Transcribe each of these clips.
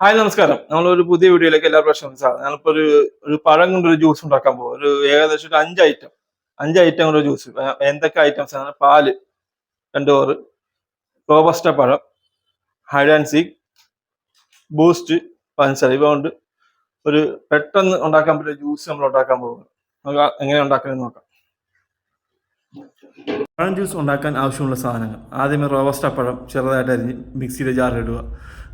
Hi നമസ്കാരം. നമ്മൾ ഒരു പുതിയ വീഡിയോയിലേക്ക് എല്ലാ പ്രശ്നവും സ്വാഗതം ഞാനിപ്പോ ഒരു ഒരു പഴം കൊണ്ടൊരു ജ്യൂസ് ഉണ്ടാക്കാൻ പോകും ഒരു ഏകദേശം ഒരു അഞ്ച് ഐറ്റം അഞ്ച് ഐറ്റം കൊണ്ട് ജ്യൂസ്. എന്തൊക്കെ ഐറ്റംസ് ആണ്? പാൽ രണ്ട് ഓറ് റോബസ്റ്റ പഴം ഹൈഡ് ആൻഡ് സീക്ക് ബൂസ്റ്റ് പഞ്ചസാര. ഇവ കൊണ്ട് ഒരു പെട്ടെന്ന് ഉണ്ടാക്കാൻ പറ്റിയ ജ്യൂസ് നമ്മൾ ഉണ്ടാക്കാൻ പോകും നമുക്ക് എങ്ങനെ ഉണ്ടാക്കണമെന്ന് നോക്കാം. പഴം ജ്യൂസ് ഉണ്ടാക്കാൻ ആവശ്യമുള്ള സാധനങ്ങൾ. ആദ്യമേ റോബസ്റ്റ പഴം ചെറുതായിട്ട് അരിഞ്ഞ് മിക്സിയിലെ ജാറിലിടുക.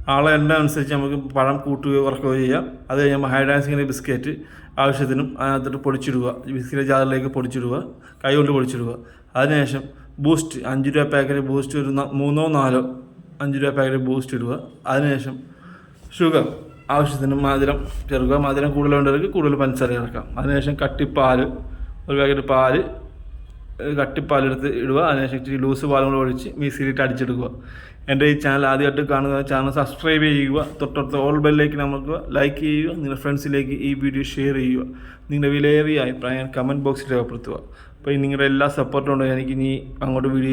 ആളെ എണ്ണ അനുസരിച്ച് നമുക്ക് പഴം കൂട്ടുകയോ കുറക്കുകയോ ചെയ്യാം. അത് കഴിയുമ്പോൾ ഹൈഡാൻസിങ്ങിന്റെ ബിസ്ക്കറ്റ് ആവശ്യത്തിനും അതിനകത്തോട്ട് പൊടിച്ചിടുക. ബിസ്ക്കറ്റ് ജാറിലേക്ക് പൊടിച്ചിടുക. കൈകൊണ്ട് പൊടിച്ചിടുക. അതിനുശേഷം ബൂസ്റ്റ് അഞ്ച് രൂപ പാക്കറ്റ് ബൂസ്റ്റ് ഒരു മൂന്നോ നാലോ അഞ്ച് രൂപ പാക്കറ്റ് ബൂസ്റ്റ് ഇടുക. അതിനുശേഷം ഷുഗർ ആവശ്യത്തിന് മധുരം ചേർക്കുക. മധുരം കൂടുതൽ വേണ്ടവർക്ക് കൂടുതൽ പഞ്ചസാര ചേർക്കാം. അതിനുശേഷം കട്ടിപ്പാൽ ഒരു പാക്കറ്റ് പാൽ കട്ടിപ്പാലെടുത്ത് ഇടുക. അതിനുശേഷം ഇച്ചിരി ലൂസ് പാലും കൂടെ ഒഴിച്ച് മിക്സിയിലിട്ട് അടിച്ചെടുക്കുക. എന്റെ ഈ ചാനൽ ആദ്യമായിട്ട് കാണുന്ന ചാനൽ സബ്സ്ക്രൈബ് ചെയ്യുക. തൊട്ടടുത്ത ഓൾ ബെല്ലേക്ക് നമുക്ക് ലൈക്ക് ചെയ്യുക. നിങ്ങളുടെ ഫ്രണ്ട്സിലേക്ക് ഈ വീഡിയോ ഷെയർ ചെയ്യുക. നിങ്ങളുടെ വിലയേറിയ അഭിപ്രായം കമന്റ് ബോക്സിൽ രേഖപ്പെടുത്തുക. അപ്പോൾ നിങ്ങളുടെ എല്ലാ സപ്പോർട്ടും ഉണ്ടോ. എനിക്ക് ഇനി അങ്ങോട്ട് വീഡിയോ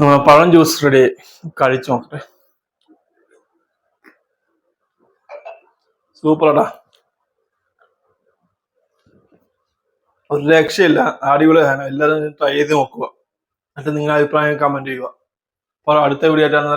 നമ്മൾ പഴം ജ്യൂസ് റെഡി കഴിച്ചു നോക്കട്ടെ. സൂപ്പറാടാ ഒരു രക്ഷയില്ല. അടിപൊളി സാധനം. എല്ലാവരും ട്രൈ ചെയ്ത് നോക്കുക. എന്നിട്ട് നിങ്ങളുടെ അഭിപ്രായം കമന്റ് ചെയ്യുക. അപ്പോൾ അടുത്ത വീഡിയോ ആയിട്ടാണ്